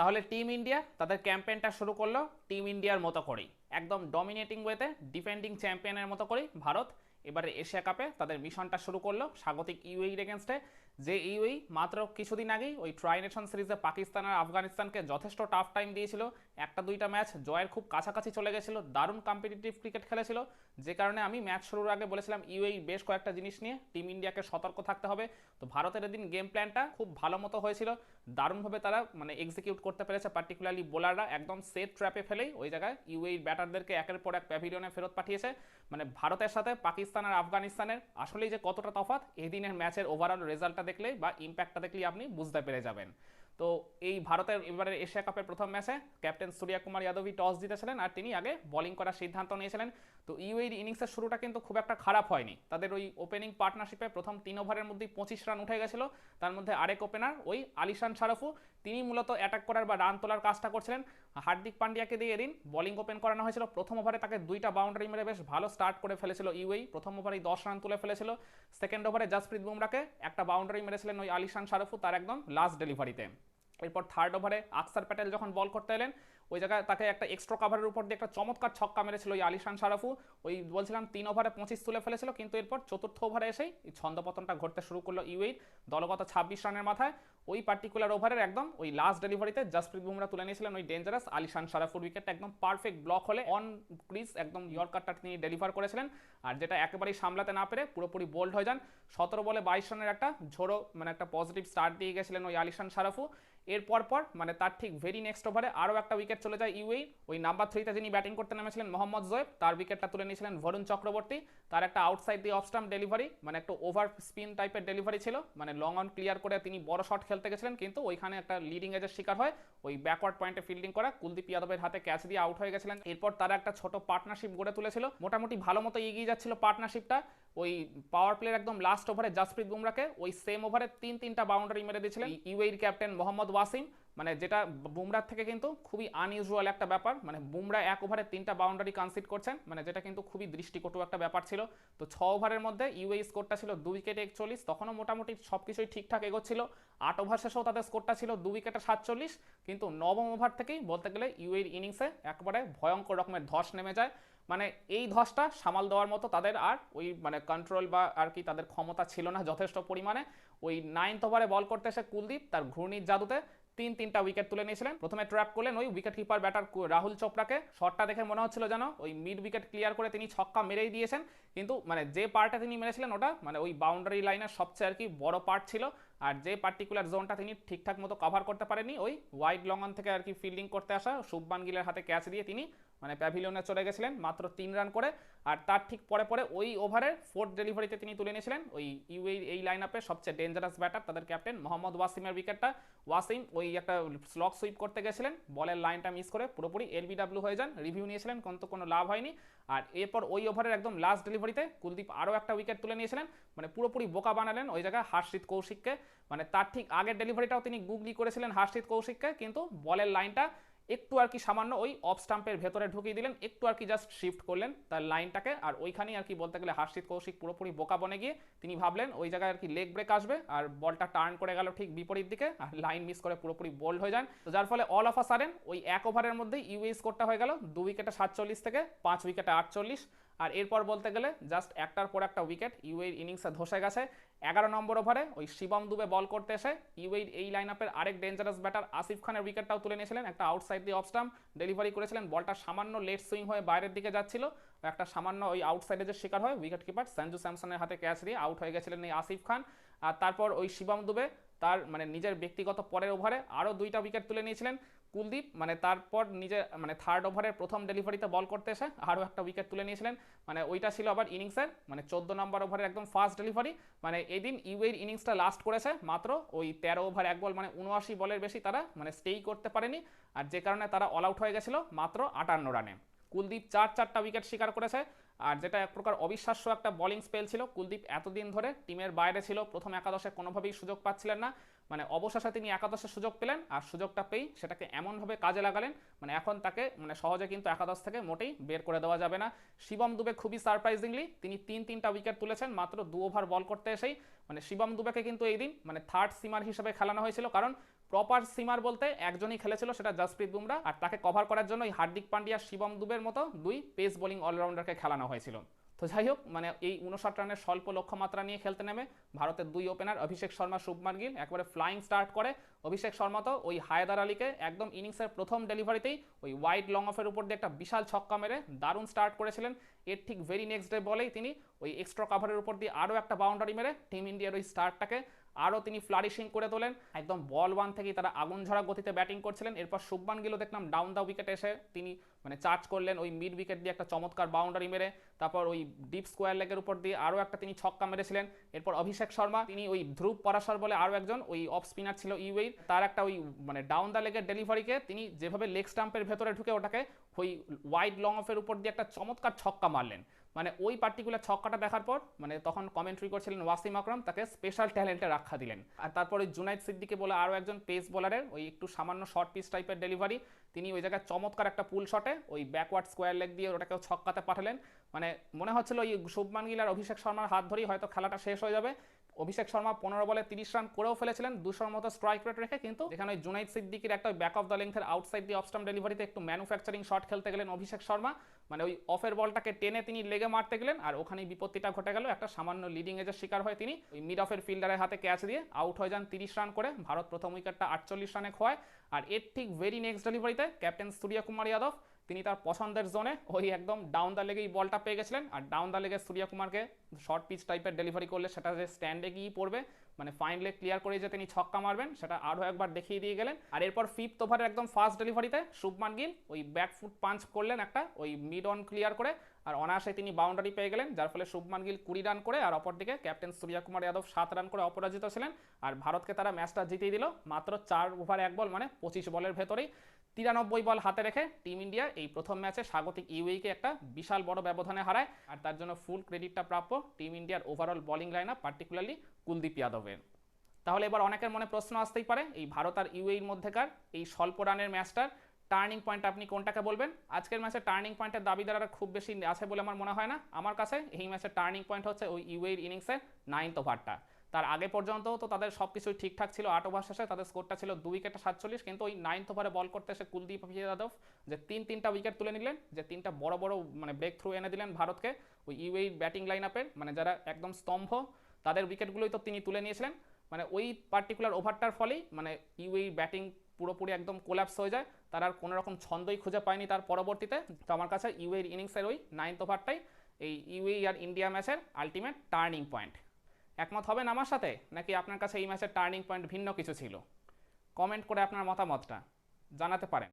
তাহলে team India তাদের ক্যাম্পেইনটা শুরু করল টিম ইন্ডিয়ার মতো করেই। একদম ডমিনেটিং ওয়েতে ডিফেন্ডিং চ্যাম্পিয়নের মতো করেই ভারত এবারে এশিয়া কাপে তাদের মিশনটা শুরু করল স্বাগতিক ইউএইর এগেনস্টে যে ইউএই মাত্র কিছুদিন আগেই ওই ট্রাই নেশন সিরিজে পাকিস্তান আর আফগানিস্তানকে যথেষ্ট টাফ টাইম দিয়েছিল। একটা দুইটা ম্যাচ জয়ের খুব কাছাকাছি চলে গেছিল, দারুণ কম্পিটিটিভ ক্রিকেট খেলেছিল। যে কারণে আমি ম্যাচ শুরুর আগে বলেছিলাম ইউএই বেশ কয়েকটা জিনিস নিয়ে টিম ইন্ডিয়াকে সতর্ক থাকতে হবে। তো ভারতের এদিন গেম প্ল্যানটা খুব ভালো মতো হয়েছিল। দারুণভাবে তারা মানে এক্সিকিউট করতে পেরেছে পার্টিকুলারলি বোলাররা একদম সেট ট্র্যাপে ফেলেই ওই জায়গায় ইউএই ব্যাটারদেরকে একের পর এক প্যাভিলিয়নে ফেরত পাঠিয়েছে। মানে ভারতের সাথে পাকিস্তান আর আফগানিস্তানের আসলেই যে কতটা তফাৎ এই দিনের ম্যাচের ওভারঅল রেজাল্টটা দেখলেই বা ইম্প্যাক্টটা দেখলেই আপনি বুঝতে পেরে যাবেন। তো এই ভারতের এবারের এশিয়া কাপের প্রথম ম্যাচে ক্যাপ্টেন সূর্যা কুমার যাদবই টস জিতেছিলেন আর তিনি আগে বোলিং করার সিদ্ধান্ত নিয়েছিলেন। তো ইউএইর ইনিংসের শুরুটা কিন্তু খুব একটা খারাপ হয়নি। তাদের ওই ওপেনিং পার্টনারশিপে প্রথম তিন ওভারের মধ্যেই পঁচিশ রান উঠে গেছিল। তার মধ্যে আরেক ওপেনার ওই আলিশান শারফু তিনি মূলত অ্যাটাক করার বা রান তোলার কাজটা করছিলেন। হার্দিক পান্ডিয়াকে দিয়ে এদিন বোলিং ওপেন করানো হয়েছিল। প্রথম ওভারে তাকে দুইটা বাউন্ডারি মেরে বেশ ভালো স্টার্ট করে ফেলেছিল ইউএই। প্রথম ওভারেই দশ রান তুলে ফেলেছিল। সেকেন্ড ওভারে জাসপ্রীত বুমরাকে একটা বাউন্ডারি মেরেছিলেন ওই আলিশান শারফু তার একদম লাস্ট ডেলিভারিতে এরপর থার্ড ওভারে আকসার প্যাটেল যখন বল করতে এলেন, ওই জায়গায় তাকে একটা এক্সট্রা কাভারের উপর দিয়ে একটা চমৎকার ছক্কা মেরেছিল ওই আলিশান শারাফু ওই বলছিলাম তিন ওভারে পঁচিশ তুলে ফেলেছিল, কিন্তু এরপর চতুর্থ ওভারে এসেই ছন্দপতনটা ঘটতে শুরু করল ইউএইর দলগত ছাব্বিশ রানের মাথায়। ওই পার্টিকুলার ওভারের একদম ওই লাস্ট ডেলিভারিতে জাসপ্রীত বুমরা তুলে নিয়েছিলেন ওই ডেঞ্জারাস আলিশান শারাফুর উইকেটটা একদম পারফেক্ট ব্লক হলে অন ক্রিজ একদম ইয়র্কারটা তিনি ডেলিভার করেছিলেন। আর যেটা একেবারেই সামলাতে না পেরে পুরোপুরি বোল্ড হয়ে যান। সতেরো বলে বাইশ রানের একটা ঝোড়ো মানে একটা পজিটিভ স্টার্ট দিয়ে গেছিলেন ওই আলিশান শারাফু এর পর মানে তার ঠিক ভেরি নেক্সট ওভারে আরও একটা উইকেট চলে যায় ইউএই ওই নাম্বার থ্রিতে যিনি ব্যাটিং করতে নেমেছিলেন মোহাম্মদ জোয়েব, তার উইকেটটা তুলে নিয়েছিলেন বরুণ চক্রবর্তী তার একটা আউটসাইড দিয়ে অফ স্টাম্প ডেলিভারি মানে একটা ওভার স্পিন টাইপের ডেলিভারি ছিল মানে লং অন ক্লিয়ার করে তিনি বড় শট খেলতে গেছিলেন, কিন্তু ওইখানে একটা লিডিং এজের শিকার হয়, ওই ব্যাকওয়ার্ড পয়েন্টে ফিল্ডিং করা, কুলদীপ যাদবের হাতে ক্যাচ দিয়ে আউট হয়ে গেছিলেন, এরপর তারা একটা ছোট পার্টনারশিপ গড়ে তুলেছিল, মোটামুটি ভালো মতো এগিয়ে যাচ্ছিল পার্টনারশিপটা ওই পাওয়ার প্লের একদম লাস্ট ওভারে জাসপ্রীত বুমরাকে ওই সেম ওভারে তিন তিনটা বাউন্ডারি মেরে দিয়েছিলেন। ইউএইর ক্যাপ্টেন মোহাম্মদ ওয়াসিম মানে যেটা বুমরার থেকে কিন্তু খুবই আনইউজুয়াল একটা ব্যাপার মানে বুমরা এক ওভারে তিনটা বাউন্ডারি কনসিড করছেন মানে যেটা কিন্তু খুবই দৃষ্টিকটু একটা ব্যাপার ছিল। তো ছ ওভারের মধ্যে ইউএই স্কোরটা ছিল দুই উইকেটে একচল্লিশ তখনও মোটামুটি সব কিছুই ঠিকঠাক এগোচ্ছিল। আট ওভার শেষেও তাদের স্কোরটা ছিল দু উইকেটে সাতচল্লিশ কিন্তু নবম ওভার থেকেই বলতে গেলে ইউএইর ইনিংসে একবারে ভয়ঙ্কর রকমের ধস নেমে যায়। মানে এই ধসটা সামাল দেওয়ার মতো তাদের আর ওই মানে কন্ট্রোল বা আর কি তাদের ক্ষমতা ছিল না যথেষ্ট পরিমাণে। ওই নাইন্থ ওভারে বল করতে এসে কুলদীপ তার ঘূর্ণির জাদুতে তিন তিনটা উইকেট তুলে নিয়েছিলেন। প্রথমে ট্র্যাপ করলেন ওই উইকেট কিপার ব্যাটার রাহুল চোপড়াকে। শটটা দেখে মনে হচ্ছিল যেন ওই মিড উইকেট ক্লিয়ার করে তিনি ছক্কা মেরেই দিয়েছেন। কিন্তু মানে যে পার্টে তিনি মেরেছিলেন ওটা মানে ওই বাউন্ডারি লাইনের সবচেয়ে আর কি বড় পার্ট ছিল। আর যে পার্টিকুলার জোনটা তিনি ঠিকঠাক মতো কভার করতে পারেননি, ওই ওয়াইড লঙ্গন থেকে আর কি ফিল্ডিং করতে আসা শুভমান গিলের হাতে ক্যাচ দিয়ে তিনি মানে প্যাভিলিয়নে চলে গেছিলেন মাত্র তিন রান করে, আর তার ঠিক পরে পরে ওই ওভারের ফোর্থ ডেলিভারিতে তিনি তুলে নিয়েছিলেন। ওই ইউএই এই লাইন আপে সবচেয়ে ডেঞ্জারাস ব্যাটার তাদের ক্যাপ্টেন মোহাম্মদ ওয়াসিমের উইকেটটা ওয়াসিম ওই একটা স্লক সুইপ করতে গেছিলেন, বলের লাইনটা মিস করে পুরোপুরি এলবিডাব্লিউ হয়ে যান রিভিউ নিয়েছিলেন, কিন্তু কোনো লাভ হয়নি। আর এরপর ওই ওভারের একদম লাস্ট ডেলিভারিতে কুলদীপ আরও একটা উইকেট তুলে নিয়েছিলেন মানে পুরোপুরি বোকা বানালেন ওই জায়গায় হার্ষিত কৌশিককে। মানে তার ঠিক আগের ডেলিভারিটাও তিনি গুগলি করেছিলেন হার্ষিত কৌশিককে, কিন্তু বলের লাইনটা একটু আর কি সামান্য ওই অফ স্টাম্পের ভেতরে ঢুকিয়ে দিলেন, একটু আর কি জাস্ট শিফট করলেন তার লাইনটাকে, আর ওইখানেই আর কি বলতে গেলে হার্ষিত কৌশিক পুরোপুরি বোকা বনে গিয়ে তিনি ভাবলেন ওই জায়গায় আর কি লেগ ব্রেক আসবে, আর বলটা টার্ন করে গেল ঠিক বিপরীত দিকে, আর লাইন মিস করে পুরোপুরি বোল্ড হয়ে যান। তো যার ফলে অল অফ আ সারেন ওই এক ওভারের মধ্যেই ইউএস স্কোরটা হয়ে গেল, দু উইকেটে সাতচল্লিশ থেকে পাঁচ উইকেটে আটচল্লিশ। আর এরপর বলতে গেলে জাস্ট একটার পর একটা উইকেট ইউএর ইনিংসে ধসে গেছে। এগারো নম্বর ওভারে ওই শিবম দুবে বল করতে এসে ইউএর এই লাইন আপের আরেক ডেঞ্জারাস ব্যাটার আসিফ খানের উইকেটটাও তুলে নিয়েছিলেন। একটা আউটসাইড দিয়ে অফস্টাম ডেলিভারি করেছিলেন। বলটা সামান্য লেট সুইং হয়ে বাইরের দিকে যাচ্ছিল। একটা সামান্য ওই আউটসাইডে যে শিকার হয় উইকেট কিপার সঞ্জু স্যামসনের হাতে ক্যাচ দিয়ে আউট হয়ে গেছিলেন এই আসিফ খান। আর তারপর ওই শিবম দুবে তার মানে নিজের ব্যক্তিগত পরের ওভারে আরও দুইটা উইকেট তুলে নিয়েছিলেন। কুলদীপ মানে তারপর নিজে মানে থার্ড ওভারের প্রথম ডেলিভারিতে বল করতে এসে আরও একটা উইকেট তুলে নিয়েছিলেন। মানে ওইটা ছিল আবার ইনিংসের মানে চোদ্দ নম্বর ওভারের একদম ফার্স্ট ডেলিভারি মানে এদিন ইউএর ইনিংসটা লাস্ট করেছে, মাত্র ওই তেরো ওভার এক বল মানে উনআশি বলের বেশি তারা মানে স্টেই করতে পারেনি। আর যে কারণে তারা অল আউট হয়ে গেছিল, মাত্র আটান্ন রানে কুলদীপ চার চারটা উইকেট শিকার করেছে, আর যেটা এক প্রকার অবিশ্বাস্য একটা বলিং স্পেল ছিল, কুলদীপ এতদিন ধরে টিমের বাইরে ছিল, প্রথম একাদশে কোনোভাবেই সুযোগ পাচ্ছিলেন না। মানে অবশেষে তিনি একাদশে সুযোগ পেলেন আর সুযোগটা পেয়েই সেটাকে এমনভাবে কাজে লাগালেন মানে এখন তাকে মানে সহজে কিন্তু একাদশ থেকে মোটেই বের করে দেওয়া যাবে না। শিবম দুবে খুবই সারপ্রাইজিংলি তিনি তিন তিনটা উইকেট তুলেছেন, মাত্র দু ওভার বল করতে এসেই মানে শিবম দুবেকে কিন্তু এই দিন মানে থার্ড সিমার হিসেবে খেলানো হয়েছিল কারণ প্রপার সিমার বলতে একজনই খেলেছিল সেটা জসপ্রীত বুমরা আর তাকে কভার করার জন্য হার্দিক পান্ডিয়া শিবম দুবের মতো দুই পেস বোলিং অলরাউন্ডারকে খেলানো হয়েছিল। তো যাই হোক মানে এই উনষাট রানের স্বল্প লক্ষ্যমাত্রা নিয়ে খেলতে নেমে ভারতের দুই ওপেনার অভিষেক শর্মা, শুভমান গিল একবারে ফ্লাইং স্টার্ট করে। অভিষেক শর্মা তো ওই হায়দার আলীকে একদম ইনিংসের প্রথম ডেলিভারিতেই ওই ওয়াইড লং অফের উপর দিয়ে একটা বিশাল ছক্কা মেরে দারুণ স্টার্ট করেছিলেন। এর ঠিক ভেরি নেক্সট ডে বলেই তিনি ওই এক্সট্রা কাভারের উপর দিয়ে আরও একটা বাউন্ডারি মেরে টিম ইন্ডিয়ার ওই স্টার্টটাকে আরও তিনি ফ্লারিশিং করে তোলেন। একদম বল ওয়ান থেকেই তারা আগুন ঝরা গতিতে ব্যাটিং করছিলেন। এরপর শুভমান গিলও দেখলাম ডাউন দ্য উইকেট এসে তিনি মানে চার্জ করলেন ওই মিড উইকেট দিয়ে একটা চমৎকার বাউন্ডারি মেরে। তারপর ওই ডিপ স্কোয়ার লেগের উপর দিয়ে আরও একটা তিনি ছক্কা মেরেছিলেন। এরপর অভিষেক শর্মা, তিনি ওই ধ্রুব পরাশর বলে আরও একজন, ওই অফ স্পিনার ছিল ইউএই তার একটা ওই মানে ডাউন দ্য লেগের ডেলিভারিকে তিনি যেভাবে লেগ স্টাম্পের ভেতরে ঢুকে ওটাকে ওই ওয়াইড লং অফের উপর দিয়ে একটা চমৎকার ছক্কা মারলেন। মানে ওই পার্টিকুলার ছক্কাটা দেখার পর মানে তখন কমেন্ট্রি করছিলেন ওয়াসিম আকরাম, তাকে স্পেশাল ট্যালেন্টে রাখা দিলেন। আর তারপরে জুনাইদ সিদ্দিকে বলে আরও একজন পেস বোলারের ওই একটু সামান্য শর্ট পিস টাইপের ডেলিভারি তিনি ওই জায়গায় চমৎকার একটা পুল শটে ওই ব্যাকওয়ার্ড স্কোয়ার লেগ দিয়ে ওটাকে ছক্কাতে পাঠালেন। মানে মনে হচ্ছিল ওই শুভমান গিল আর অভিষেক শর্মার হাত ধরেই হয়তো খেলাটা শেষ হয়ে যাবে। অভিষেক শর্মা পনেরো বলে তিরিশ রান করেও ফেলেছিলেন, দুশোর মতো স্ট্রাইক রেট রেখে কিন্তু ওই জুনাইদ সিদ্দিকির একটা ব্যাক অফ দ্য লেন্থের আউটসাইড দিয়ে অফস্টাম ডেলিভারিতে একটু ম্যানুফ্যাকচারিং শট খেলতে গেলেন অভিষেক শর্মা। মানে ওই অফের বলটাকে টেনে তিনি লেগে মারতে গেলেন আর ওখানেই বিপত্তিটা ঘটে গেল। একটা সামান্য লিডিং এজের শিকার হয় তিনি ওই মিড অফের ফিল্ডারের হাতে ক্যাচ দিয়ে আউট হয়ে যান তিরিশ রান করে। ভারত প্রথম উইকেটটা আটচল্লিশ রানে খোয়ায়। আর এর ঠিক ভেরি নেক্সট ডেলিভারিতে ক্যাপ্টেন সূর্য কুমার যাদব তিনি তার পছন্দের জোনে ওই একদম ডাউন দ্য লেগেই বলটা পেয়ে গেছিলেন। আর ডাউন দ্য লেগে সূর্য কুমারকে শর্ট পিচ টাইপের ডেলিভারি করলে সেটা যে স্ট্যান্ডে গিয়েই পড়বে মানে ফাইন লেগ ক্লিয়ার করে যে তিনি ছক্কা মারবেন, সেটা আরও একবার দেখিয়ে দিয়ে গেলেন। আর এরপর ফিফথ ওভারের একদম ফার্স্ট ডেলিভারিতে শুভমান গিল ওই ব্যাক ফুট পাঞ্চ করলেন একটা, ওই মিড অন ক্লিয়ার করে। আর অনায়াসে তিনি বাউন্ডারি পেয়ে গেলেন, যার ফলে শুভমান গিল কুড়ি রান করে আর অপরদিকে ক্যাপ্টেন সূর্য কুমার যাদব সাত রান করে অপরাজিত ছিলেন। আর ভারতকে তারা ম্যাচটা জিতিয়ে দিল মাত্র চার ওভার এক বল মানে পঁচিশ বলের ভেতরেই। তিরানব্বই বল হাতে রেখে টিম ইন্ডিয়া এই প্রথম ম্যাচে স্বাগতিক ইউএইকে একটা বিশাল বড় ব্যবধানে হারায়। আর তার জন্য ফুল ক্রেডিটটা প্রাপ্য টিম ইন্ডিয়ার overall bowling line up particularly Kuldeep যাদবের। তাহলে এবার অনেকের মনে প্রশ্ন আসতেই পারে, এই ভারত আর ইউএইর মধ্যেকার এই স্বল্প রানের ম্যাচটার টার্নিং পয়েন্ট আপনি কোনটাকে বলবেন? আজকের ম্যাচে টার্নিং পয়েন্টের দাবিদাররা খুব বেশি আছে বলে আমার মনে হয় না। আমার কাছে এই ম্যাচের টার্নিং পয়েন্ট হচ্ছে ওই ইউএইর ইনিংসের নাইনথ ওভারটা তার আগে পর্যন্ত তো তাদের সব কিছুই ঠিকঠাক ছিল, আট ওভার শেষে তাদের স্কোরটা ছিল দুই উইকেটে সাতচল্লিশ, কিন্তু ওই নাইনথ ওভারে বল করতে এসে কুলদীপ যাদব যে তিন তিনটা উইকেট তুলে নিলেন, যে তিনটা বড় বড় মানে ব্রেক থ্রু এনে দিলেন ভারতকে, ওই ইউএই ব্যাটিং লাইন আপের মানে যারা একদম স্তম্ভ, তাদের উইকেটগুলোই তো তিনি তুলে নিয়েছিলেন। মানে ওই পার্টিকুলার ওভারটার ফলেই মানে ইউএই ব্যাটিং পুরোপুরি একদম কোল্যাপস হয়ে যায়, তার আর কোনো রকম ছন্দই খুঁজে পায়নি তার পরবর্তীতে। তো আমার কাছে ইউএর ইনিংসের ওই নাইনথ ওভারটাই এই ইউএই আর ইন্ডিয়া ম্যাচের আলটিমেট টার্নিং পয়েন্ট একমত হবেন আমার সাথে? নাকি আপনার কাছে এই ম্যাচের টার্নিং পয়েন্ট ভিন্ন কিছু ছিল? কমেন্ট করে আপনার মতামতটা জানাতে পারেন।